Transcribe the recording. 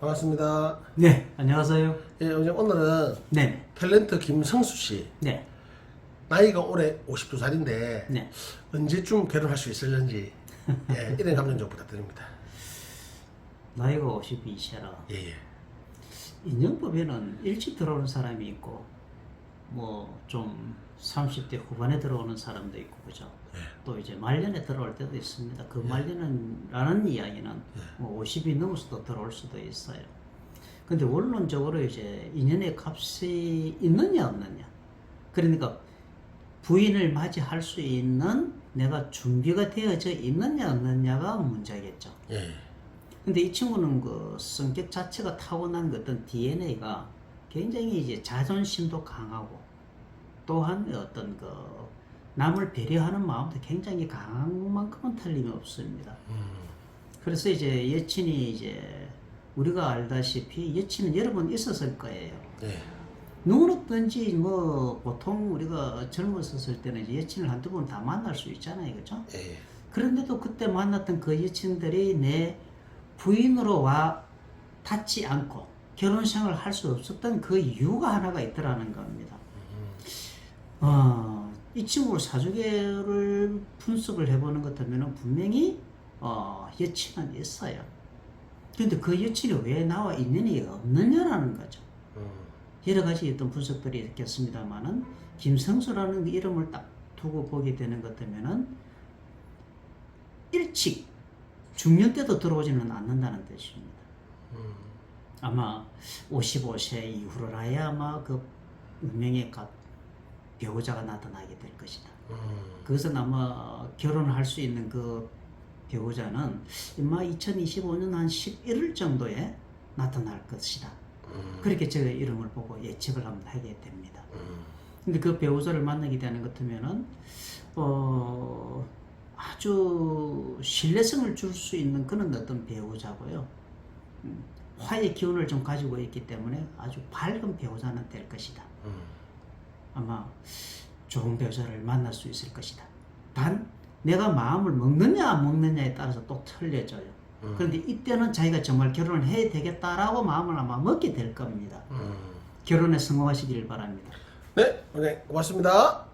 반갑습니다. 네, 안녕하세요. 예, 오늘은 네, 탤런트 김성수 씨 네, 나이가 올해 52살인데 네. 언제쯤 결혼할 수 있을는지 예, 이런 감정 좀 부탁드립니다. 나이가 52세라 예, 예. 인연법에는 일찍 들어오는 사람이 있고 뭐 좀 30대 후반에 들어오는 사람도 있고 그죠. 예. 또 이제 말년에 들어올 때도 있습니다. 그 말년은라는 이야기는 뭐 50이 넘어서도 들어올 수도 있어요. 근데 원론적으로 이제 인연의 값이 있느냐 없느냐. 그러니까 부인을 맞이할 수 있는 내가 준비가 되어져 있느냐 없느냐가 문제겠죠. 예. 근데 이 친구는 그 성격 자체가 타고난 그 어떤 DNA가 굉장히 이제 자존심도 강하고 또한 어떤 그 남을 배려하는 마음도 굉장히 강한 만큼은 틀림이 없습니다. 음, 그래서 이제 여친이 이제 우리가 알다시피 여친은 여러 번 있었을 거예요. 예. 누구든지 뭐 보통 우리가 젊었을 때는 이제 여친을 한두 번 다 만날 수 있잖아요. 그죠? 예. 예. 그런데도 그때 만났던 그 여친들이 내 부인으로 와 닿지 않고 결혼 생활을 할 수 없었던 그 이유가 하나가 있더라는 겁니다. 어, 이 친구를 사주계를 분석을 해보는 것 같으면 분명히 어, 여친은 있어요. 근데 그 여친이 왜 나와 인연이 없느냐라는 거죠. 음, 여러 가지 어떤 분석들이 있겠습니다만은 김성수라는 그 이름을 딱 두고 보게 되는 것 같으면은 일찍 중년 때도 들어오지는 않는다는 뜻입니다. 음, 아마 55세 이후로라야 아마 그 운명의 값 배우자가 나타나게 될 것이다. 음, 그것은 아마 결혼할 수 있는 그 배우자는 아마 2025년 한 11월 정도에 나타날 것이다. 음, 그렇게 제가 이름을 보고 예측을 한번 하게 됩니다. 음, 근데 그 배우자를 만나게 되는 것 같으면은 어 아주 신뢰성을 줄 수 있는 그런 어떤 배우자고요. 음, 화의 기운을 좀 가지고 있기 때문에 아주 밝은 배우자는 될 것이다. 음, 아마 좋은 배우자를 만날 수 있을 것이다. 단 내가 마음을 먹느냐 안 먹느냐에 따라서 또 틀려져요. 음. 그런데 이때는 자기가 정말 결혼을 해야 되겠다라고 마음을 아마 먹게 될 겁니다. 음. 결혼에 성공하시길 바랍니다. 네, 오늘 고맙습니다.